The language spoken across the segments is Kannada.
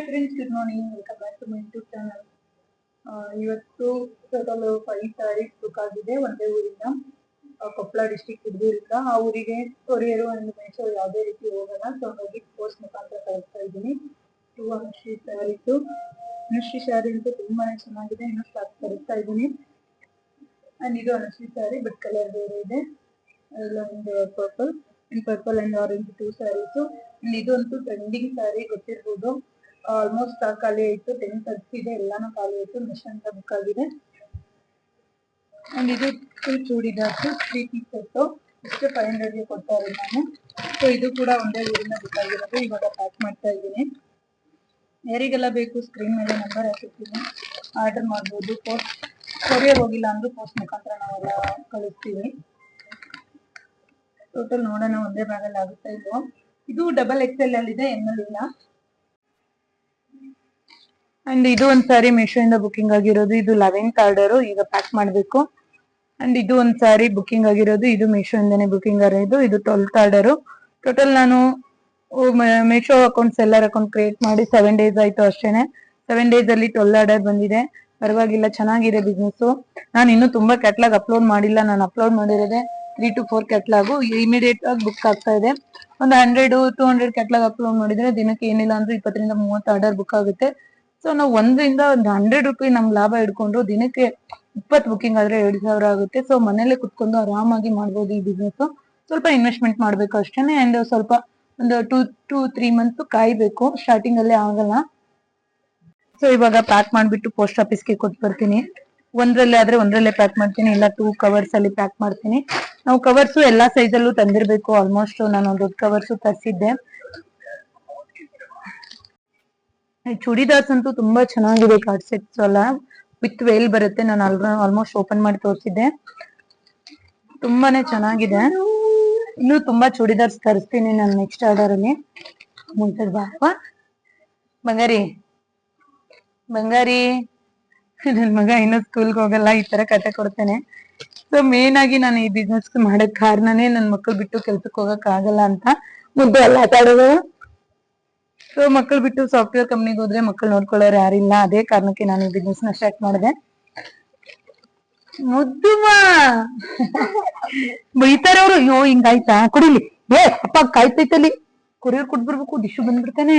Hi friends good morning welcome back to my YouTube channel ಇವತ್ತು ಟೋಟಲ್ ಫೈವ್ ಸ್ಯಾರೀಸ್ ಬುಕ್ ಆಗಿದೆ ಒಂದೇ ಊರಿಂದ. ಕೊಪ್ಪಳ ಡಿಸ್ಟಿಕ್ ಹುಡುಗರಿಂದ ಆ ಊರಿಗೆ ಕೊರಿಯರು ಅಂಡ್ ಮೈಸೂರು ಯಾವುದೇ ರೀತಿ ಹೋಗಲ್ಲ. ಸೊ ಹಾಗಾಗಿ ಪೋಸ್ಟ್ ಮುಖಾಂತರ ಕಳಿಸ್ತಾ ಇದ್ದೀನಿ. ಟೂ ಅನುಶ್ರೀ ಸ್ಯಾರೀಸು ಅನುಶ್ರೀ ಸ್ಯಾರಿ ಅಂತೂ ತುಂಬಾನೇ ಚೆನ್ನಾಗಿದೆ. ಇನ್ನೂ ಸ್ಟಾಕ್ ತರಿಸ್ತಾ ಇದ್ದೀನಿ. ಅಂಡ್ ಇದು ಅನುಶ್ರೀ ಸ್ಯಾರಿ ಬಟ್ ಕಲರ್ ಬೇರೆ ಇದೆ. ಇಲ್ಲ ಒಂದು purple and purple and orange two saris ಇದಂತೂ ಟ್ರೆಂಡಿಂಗ್ ಸ್ಯಾರಿ ಗೊತ್ತಿರ್ಬೋದು. ಆಲ್ಮೋಸ್ಟ್ ಖಾಲಿ ಆಯ್ತು ಟೆನ್ ಇದೆ ಎಲ್ಲಾನು ಖಾಲಿ ಆಯ್ತು ಮಿಷನ್ ಅಂತ ಬುಕ್ ಆಗಿದೆ. ಅಂಡ್ ಇದು full churidars three piece set ಇಷ್ಟು ಫೈವ್ ಹಂಡ್ರೆಡ್ಗೆ ಕೊಡ್ತಾ ಇರೋದು ನಾನು. ಸೊ ಇದು ಕೂಡ ಒಂದೇ ಊರಿನ ಬುಕ್ ಆಗಿರೋದು, ಇವಾಗ ಪ್ಯಾಕ್ ಮಾಡ್ತಾ ಇದ್ದೀನಿ. ಯಾರಿಗೆಲ್ಲ ಬೇಕು ಸ್ಕ್ರೀನ್ ಮೇಲೆ ನಂಬರ್ ಹಾಕಿರ್ತೀನಿ. ಆರ್ಡರ್ ಮಾಡ್ಬೋದು ಪೋಸ್ಟ್ ಕೊರಿಯರ್ ಹೋಗಿಲ್ಲ ಅಂದ್ರೂ ಪೋಸ್ಟ್ ಮುಖಾಂತರ ನಾವೆಲ್ಲ ಕಳಿಸ್ತೀವಿ. ಟೋಟಲ್ ನೋಡೋಣ, ಒಂದೇ ಬ್ಯಾಗಲ್ಲಿ ಆಗುತ್ತೆ ಇದು ಇದು ಡಬಲ್ ಎಕ್ಸ್ ಎಲ್ ಅಲ್ಲಿ ಇದೆ ಎಂ ಎಲ್ ಇಲ್ಲ ಅಂಡ್ ಇದು ಒಂದ್ ಸಾರಿ ಮೀಶೋ ಇಂದ ಬುಕಿಂಗ್ ಆಗಿರೋದು, ಇದು ಲೆವೆಂತ್ ಆರ್ಡರ್ ಈಗ ಪ್ಯಾಕ್ ಮಾಡ್ಬೇಕು. ಅಂಡ್ ಇದು ಒಂದ್ ಸಾರಿ ಬುಕಿಂಗ್ ಆಗಿರೋದು, ಇದು ಮೀಶೋ ಇಂದಾನೆ ಬುಕಿಂಗ್ ಆಗಿರೋದು, ಇದು ಟ್ವೆಲ್ತ್ ಆರ್ಡರ್ ಟೋಟಲ್ ನಾನು Meesho account seller account create ಮಾಡಿ ಸೆವೆನ್ ಡೇಸ್ ಆಯ್ತು ಅಷ್ಟೇನೆ. ಸೆವೆನ್ ಡೇಸ್ ಅಲ್ಲಿ ಟ್ವೆಲ್ ಆರ್ಡರ್ ಬಂದಿದೆ. ಪರವಾಗಿಲ್ಲ, ಚೆನ್ನಾಗಿದೆ ಬಿಸ್ನೆಸ್ ನಾನು ಇನ್ನೂ ತುಂಬಾ ಕ್ಯಾಟ್ಲಾಗ್ ಅಪ್ಲೋಡ್ ಮಾಡಿಲ್ಲ. ನಾನು upload ಮಾಡಿರೋದೆ three two four catalogue immediate ಆಗಿ ಬುಕ್ ಆಗ್ತಾ ಇದೆ. ಒಂದು hundred two hundred catalogue upload ಮಾಡಿದ್ರೆ ದಿನಕ್ಕೆ ಏನಿಲ್ಲ ಅಂದ್ರೆ ಇಪ್ಪತ್ತರಿಂದ ಮೂವತ್ತು ಆರ್ಡರ್ ಬುಕ್ ಆಗುತ್ತೆ. ಸೊ ನಾವು ಒಂದರಿಂದ ಒಂದು ಹಂಡ್ರೆಡ್ ರುಪಿ ನಮ್ ಲಾಭ ಇಟ್ಕೊಂಡು ದಿನಕ್ಕೆ ಇಪ್ಪತ್ತು ಬುಕಿಂಗ್ ಆದ್ರೆ ಎರಡ್ ಸಾವಿರ ಆಗುತ್ತೆ. ಸೊ ಮನೇಲೆ ಕುತ್ಕೊಂಡು ಆರಾಮಾಗಿ ಮಾಡ್ಬೋದು ಈ ಬಿಸ್ನೆಸ್ ಸ್ವಲ್ಪ ಇನ್ವೆಸ್ಟ್ಮೆಂಟ್ ಮಾಡ್ಬೇಕು ಅಷ್ಟೇನೆ ಅಂಡ್ ಸ್ವಲ್ಪ ಒಂದು ಟೂ ಟೂ ತ್ರೀ ಮಂತ್ ಕಾಯ್ಬೇಕು. ಸ್ಟಾರ್ಟಿಂಗ್ ಅಲ್ಲೇ ಆಗಲ್ಲ. ಸೊ ಇವಾಗ ಪ್ಯಾಕ್ ಮಾಡ್ಬಿಟ್ಟು ಪೋಸ್ಟ್ ಆಫೀಸ್ಗೆ ಕೊಟ್ಟು ಬರ್ತೀನಿ. ಒಂದ್ರಲ್ಲೇ ಆದ್ರೆ ಒಂದ್ರಲ್ಲೇ ಪ್ಯಾಕ್ ಮಾಡ್ತೀನಿ. ಇಲ್ಲ ಟೂ ಕವರ್ಸ್ ಅಲ್ಲಿ ಪ್ಯಾಕ್ ಮಾಡ್ತೀನಿ. ನಾವು ಕವರ್ಸ್ ಎಲ್ಲಾ ಸೈಜ್ ಅಲ್ಲೂ ತಂದಿರ್ಬೇಕು. ಆಲ್ಮೋಸ್ಟ್ ನಾನು ದೊಡ್ಡ ಕವರ್ಸ್ ತರಿಸಿದ್ದೆ. ಚೂಡಿದಾರ್ಸ್ ಅಂತೂ ತುಂಬಾ ಚೆನ್ನಾಗಿದೆ ಕಾರ್ಡ್ ಸೆಟ್ಸ್ ಎಲ್ಲ. ವಿತ್ ವೇಲ್ ಬರುತ್ತೆ. ನಾನು ಆಲ್ಮೋಸ್ಟ್ ಓಪನ್ ಮಾಡಿ ತೋರಿಸಿದ್ದೆ. ತುಂಬಾನೇ ಚೆನ್ನಾಗಿದೆ. ಇನ್ನು ತುಂಬಾ ಚೂಡಿದಾರ್ಸ್ ತರಿಸ್ತೀನಿ ನಾನು ನೆಕ್ಸ್ಟ್ ಆರ್ಡರ್ ಅಲ್ಲಿ. ಮುಂಚೆದ್ ಬಾಪ ಬಂಗಾರಿ. ಬಂಗಾರಿ. ನನ್ ಮಗ ಇನ್ನೂ ಸ್ಕೂಲ್ಗೆ ಹೋಗಲ್ಲ, ಈ ತರ ಕತೆ ಕೊಡ್ತೇನೆ. ಸೊ ಮೇನ್ ಆಗಿ ನಾನು ಈ ಬಿಸ್ನೆಸ್ ಮಾಡಕ್ ಕಾರಣನೇ ನನ್ ಮಕ್ಳು ಬಿಟ್ಟು ಕೆಲ್ಸಕ್ಕೆ ಹೋಗಕ್ ಆಗಲ್ಲ ಅಂತ. ಮುದ್ದೆ ಎಲ್ಲ ಆಟ ಆಡೋದು ಸೊ ಮಕ್ಕಳು ಬಿಟ್ಟು ಸಾಫ್ಟ್ವೇರ್ ಕಂಪ್ನಿಗೆ ಹೋದ್ರೆ ಮಕ್ಕಳು ನೋಡ್ಕೊಳ್ಳೋರು ಯಾರಿಲ್ಲ. ಅದೇ ಕಾರಣಕ್ಕೆ ನಾನು ಈ ಬಿಸ್ನೆಸ್ನ ಸ್ಟಾರ್ಟ್ ಮಾಡಿದೆ. ಮುದ್ದುವಾ ಬೈತಾರೆ ಅವರು ಅಯ್ಯೋ, ಹಿಂಗಾಯ್ತಾ? ಕುಡಿಲಿ. ಏ, ಅಪ್ಪ, ಕಾಯ್ತೈತಲ್ಲಿ. Courier ಕೊಟ್ಬಿಡ್ಬೇಕು dish ಬಂದ್ಬಿಡ್ತಾನೆ.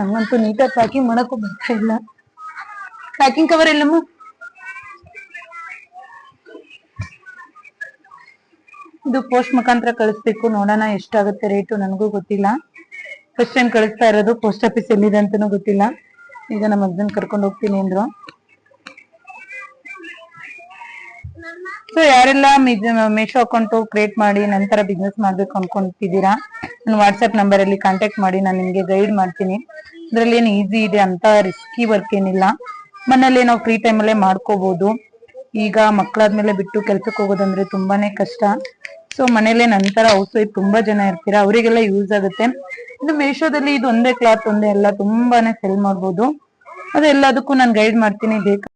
ನಂಗಂತೂ ನೀಟಾಗಿ ಪ್ಯಾಕಿಂಗ್ ಮಾಡಕ್ಕೂ ಬರ್ತಾ ಇಲ್ಲ. ಪ್ಯಾಕಿಂಗ್ ಕವರ್ ಇಲ್ಲಮ್ಮ ಇದು ಪೋಸ್ಟ್ ಮುಖಾಂತರ ಕಳಿಸ್ಬೇಕು. ನೋಡೋಣ ಎಷ್ಟಾಗುತ್ತೆ ರೇಟು ನನಗೂ ಗೊತ್ತಿಲ್ಲ. ಫಸ್ಟ್ ಟೈಮ್ ಕಳಿಸ್ತಾ ಇರೋದು ಪೋಸ್ಟ್ ಆಫೀಸ್ ಎಲ್ಲಿದೆ ಅಂತನೂ ಗೊತ್ತಿಲ್ಲ. ಈಗ ನಮ್ಮ ಹಸ್ಬೆಂಡ್ ಕರ್ಕೊಂಡು ಹೋಗ್ತೀನಿ ಅಂದ್ರು. ಸೊ ಯಾರೆಲ್ಲ ಮೀಶೋ ಅಕೌಂಟು ಕ್ರಿಯೇಟ್ ಮಾಡಿ ನಂತರ ಬಿಸ್ನೆಸ್ ಮಾಡ್ಬೇಕು ಅನ್ಕೊಂತಿದ್ದೀರಾ ನನ್ನ ವಾಟ್ಸ್ಆಪ್ ನಂಬರ್ ಅಲ್ಲಿ ಕಾಂಟ್ಯಾಕ್ಟ್ ಮಾಡಿ ನಾನು ನಿಮ್ಗೆ ಗೈಡ್ ಮಾಡ್ತೀನಿ. ಇದ್ರಲ್ಲಿ ಏನು ಈಸಿ ಇದೆ ಅಂತ ರಿಸ್ಕಿ ವರ್ಕ್ ಏನಿಲ್ಲ. ಮನೇಲಿ ನಾವು ಫ್ರೀ ಟೈಮ್ ಅಲ್ಲೇ ಮಾಡ್ಕೋಬಹುದು ಈಗ ಮಕ್ಕಳಾದ್ಮೇಲೆ ಬಿಟ್ಟು ಕೆಲ್ಸಕ್ಕೆ ಹೋಗೋದಂದ್ರೆ ತುಂಬಾನೇ ಕಷ್ಟ. ಸೊ ಮನೇಲೆ ನಂತರ ಹೌಸ್ ವೈಫ್ ತುಂಬಾ ಜನ ಇರ್ತೀರಾ, ಅವರಿಗೆಲ್ಲ ಯೂಸ್ ಆಗುತ್ತೆ. ಇದು ಮೇಶೋದಲ್ಲಿ ಇದು ಒಂದೇ ಕ್ಲಾತ್ ಒಂದೇ ಎಲ್ಲ ತುಂಬಾನೇ ಸೆಲ್ ಮಾಡ್ಬೋದು. ಅದೆಲ್ಲದಕ್ಕೂ ನಾನು ಗೈಡ್ ಮಾಡ್ತೀನಿ. ಬೇಕು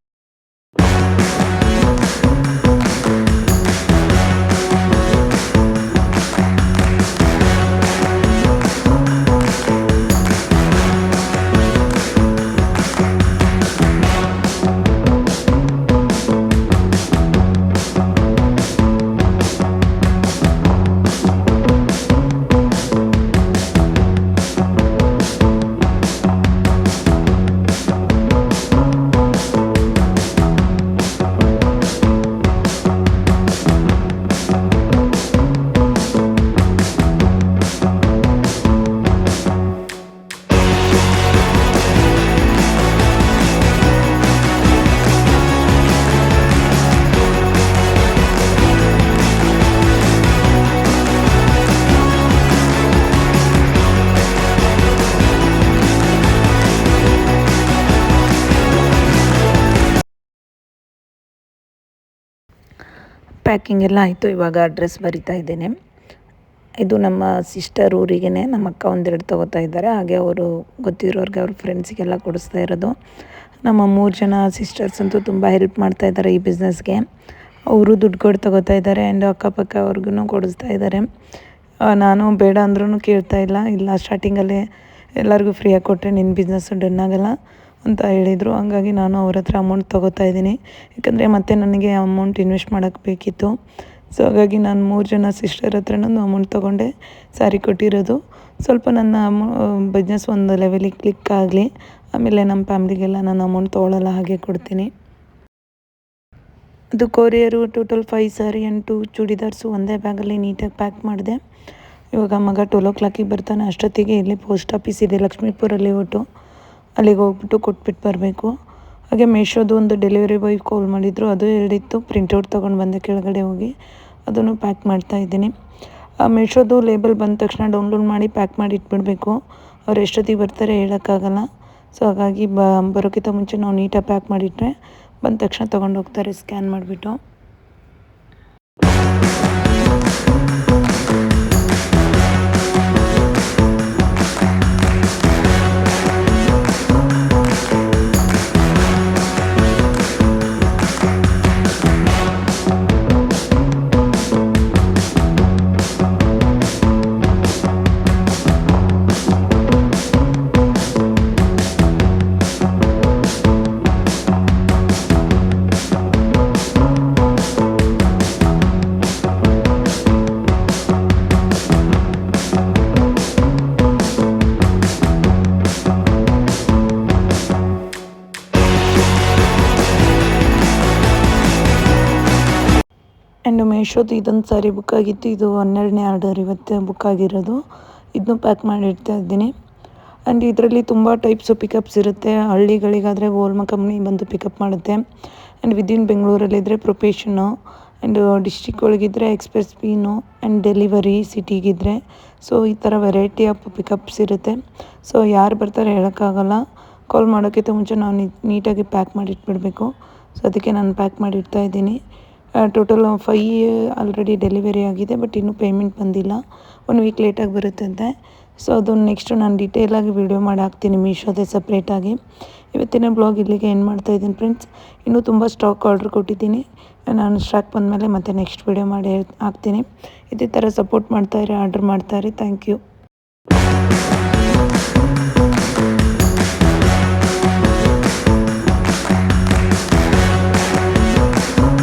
ಪ್ಯಾಕಿಂಗ್ ಎಲ್ಲ ಆಯಿತು, ಇವಾಗ ಅಡ್ರೆಸ್ ಬರಿತಾ ಇದ್ದೇನೆ. ಇದು ನಮ್ಮ ಸಿಸ್ಟರ್ ಊರಿಗೆ ನಮ್ಮ ಅಕ್ಕ ಒಂದೆರಡು ತೊಗೋತಾ ಇದ್ದಾರೆ. ಹಾಗೆ ಅವರು ಗೊತ್ತಿರೋರಿಗೆ ಅವ್ರ ಫ್ರೆಂಡ್ಸಿಗೆಲ್ಲ ಕೊಡಿಸ್ತಾ ಇರೋದು. ನಮ್ಮ ಮೂರು ಜನ ಸಿಸ್ಟರ್ಸ್ ಅಂತೂ ತುಂಬ ಹೆಲ್ಪ್ ಮಾಡ್ತಾ ಇದ್ದಾರೆ ಈ ಬಿಸ್ನೆಸ್ಗೆ ಅವರು ದುಡ್ಡು ಕೊಟ್ಟು ತೊಗೋತಾ ಇದ್ದಾರೆ ಆ್ಯಂಡ್ ಅಕ್ಕಪಕ್ಕ ಅವ್ರಿಗೂ ಕೊಡಿಸ್ತಾ ಇದ್ದಾರೆ. ನಾನು ಬೇಡ ಅಂದ್ರೂ ಕೇಳ್ತಾ ಇಲ್ಲ. ಇಲ್ಲ ಸ್ಟಾರ್ಟಿಂಗಲ್ಲೇ ಎಲ್ಲರಿಗೂ ಫ್ರೀಯಾಗಿ ಕೊಟ್ಟರೆ ನಿನ್ನ ಬಿಸ್ನೆಸ್ಸು ಡನ್ ಆಗಲ್ಲ. ಅಂತ ಹೇಳಿದರು. ಹಾಗಾಗಿ ನಾನು ಅವ್ರ ಹತ್ರ ಅಮೌಂಟ್ ತೊಗೋತಾ ಇದ್ದೀನಿ. ಯಾಕಂದರೆ ಮತ್ತೆ ನನಗೆ ಅಮೌಂಟ್ ಇನ್ವೆಸ್ಟ್ ಮಾಡೋಕ್ಕೆ ಬೇಕಿತ್ತು. ಸೊ ಹಾಗಾಗಿ ನಾನು ಮೂರು ಜನ ಸಿಸ್ಟರ್ ಹತ್ರನೂ ಅಮೌಂಟ್ ತೊಗೊಂಡೆ. ಸ್ಯಾರಿ ಕೊಟ್ಟಿರೋದು. ಸ್ವಲ್ಪ ನನ್ನ ಅಮೌ ಬಿಸ್ನೆಸ್ ಒಂದು ಲೆವೆಲಿಗೆ ಕ್ಲಿಕ್ ಆಗಲಿ. ಆಮೇಲೆ ನಮ್ಮ ಫ್ಯಾಮ್ಲಿಗೆಲ್ಲ ನಾನು ಅಮೌಂಟ್ ತೊಗೊಳಲ್ಲ, ಹಾಗೆ ಕೊಡ್ತೀನಿ. ಅದು courier total five sari and two churidars ಒಂದೇ ಬ್ಯಾಗಲ್ಲಿ ನೀಟಾಗಿ ಪ್ಯಾಕ್ ಮಾಡಿದೆ. ಇವಾಗ ಮಗ ಟ್ವೆಲ್ ಓ ಕ್ಲಾಕಿಗೆ ಬರ್ತಾನೆ. ಅಷ್ಟೊತ್ತಿಗೆ ಇಲ್ಲಿ ಪೋಸ್ಟ್ ಆಫೀಸ್ ಇದೆ, ಲಕ್ಷ್ಮೀಪುರಲ್ಲಿ ಒಟ್ಟು. ಅಲ್ಲಿಗೆ ಹೋಗ್ಬಿಟ್ಟು ಕೊಟ್ಬಿಟ್ಟು ಬರಬೇಕು. ಹಾಗೆ ಮೀಶೋದು ಒಂದು ಡೆಲಿವರಿ ಬಾಯ್ ಕಾಲ್ ಮಾಡಿದ್ರು. ಅದು ಹೇಳಿತ್ತು ಪ್ರಿಂಟೌಟ್ ತೊಗೊಂಡು ಬಂದೆ ಕೆಳಗಡೆ ಹೋಗಿ. ಅದನ್ನು ಪ್ಯಾಕ್ ಮಾಡ್ತಾ ಇದ್ದೀನಿ. ಆ ಮೀಶೋದು ಲೇಬಲ್ ಬಂದ ತಕ್ಷಣ ಡೌನ್ಲೋಡ್ ಮಾಡಿ ಪ್ಯಾಕ್ ಮಾಡಿ ಇಟ್ಬಿಡಬೇಕು. ಅವ್ರು ಎಷ್ಟೊತ್ತಿಗೆ ಬರ್ತಾರೆ ಹೇಳೋಕ್ಕಾಗಲ್ಲ. ಸೊ ಹಾಗಾಗಿ ಬ ಬರೋಕ್ಕಿಂತ ಮುಂಚೆ ನಾವು ನೀಟಾಗಿ ಪ್ಯಾಕ್ ಮಾಡಿಟ್ರೆ ಬಂದ ತಕ್ಷಣ ತೊಗೊಂಡು ಹೋಗ್ತಾರೆ ಸ್ಕ್ಯಾನ್ ಮಾಡಿಬಿಟ್ಟು. ಆ್ಯಂಡ್ ಮೇಶೋದು ಇದೊಂದು ಸಾರಿ ಬುಕ್ ಆಗಿತ್ತು. ಇದು ಹನ್ನೆರಡನೇ ಆರ್ಡರ್ ಇವತ್ತು ಬುಕ್ ಆಗಿರೋದು. ಇದನ್ನು ಪ್ಯಾಕ್ ಮಾಡಿ ಇಡ್ತಾ ಇದ್ದೀನಿ. ಆ್ಯಂಡ್ ಇದರಲ್ಲಿ ತುಂಬ ಟೈಪ್ಸು ಪಿಕಪ್ಸ್ ಇರುತ್ತೆ. ಹಳ್ಳಿಗಳಿಗಾದರೆ ಓಲ್ಮ ಕಂಪ್ನಿ ಬಂದು ಪಿಕಪ್ ಮಾಡುತ್ತೆ. ಆ್ಯಂಡ್ ವಿದಿನ್ ಬೆಂಗಳೂರಲ್ಲಿದ್ದರೆ ಪ್ರೊಪೇಷನ್ನು ಆ್ಯಂಡ್ ಡಿಸ್ಟಿಕ್ ಒಳಗಿದ್ರೆ ಎಕ್ಸ್ಪ್ರೆಸ್ ಪೀನು ಆ್ಯಂಡ್ ಡೆಲಿವರಿ ಸಿಟಿಗಿದ್ರೆ ಸೊ ಈ ಥರ ವೆರೈಟಿ ಆಫ್ ಪಿಕಪ್ಸ್ ಇರುತ್ತೆ. ಸೊ ಯಾರು ಬರ್ತಾರೆ ಹೇಳೋಕ್ಕಾಗಲ್ಲ. ಕಾಲ್ ಮಾಡೋಕ್ಕಿಂತ ಮುಂಚೆ ನಾವು ನೀಟಾಗಿ ಪ್ಯಾಕ್ ಮಾಡಿ ಇಟ್ಬಿಡಬೇಕು ಸೊ ಅದಕ್ಕೆ ನಾನು ಪ್ಯಾಕ್ ಮಾಡಿ ಇಡ್ತಾ ಇದ್ದೀನಿ. ಟೋಟಲ್ ಫೈ ಆಲ್ರೆಡಿ ಡೆಲಿವರಿ ಆಗಿದೆ ಬಟ್ ಇನ್ನೂ ಪೇಮೆಂಟ್ ಬಂದಿಲ್ಲ. ಒನ್ ವೀಕ್ ಲೇಟಾಗಿ ಬರುತ್ತಂತೆ ಸೊ ಅದು ನೆಕ್ಸ್ಟು ನಾನು ಡೀಟೇಲಾಗಿ ವೀಡಿಯೋ ಮಾಡಿ ಹಾಕ್ತೀನಿ ಮೀಶೋದೇ ಸಪ್ರೇಟಾಗಿ ಇವತ್ತಿನ ಬ್ಲಾಗ್ ಇಲ್ಲಿಗೆ ಏನು ಮಾಡ್ತಾ ಇದ್ದೀನಿ ಫ್ರೆಂಡ್ಸ್ ಇನ್ನೂ ತುಂಬ ಸ್ಟಾಕ್ ಆರ್ಡ್ರ್ ಕೊಟ್ಟಿದ್ದೀನಿ. ನಾನು ಸ್ಟಾಕ್ ಬಂದಮೇಲೆ ಮತ್ತೆ ನೆಕ್ಸ್ಟ್ ವೀಡಿಯೋ ಮಾಡಿ ಹಾಕ್ತೀನಿ. ಇದೇ ಥರ ಸಪೋರ್ಟ್ ಮಾಡ್ತಾಯಿರಿ ಆರ್ಡ್ರ್ ಮಾಡ್ತಾಯಿರಿ ಥ್ಯಾಂಕ್ ಯು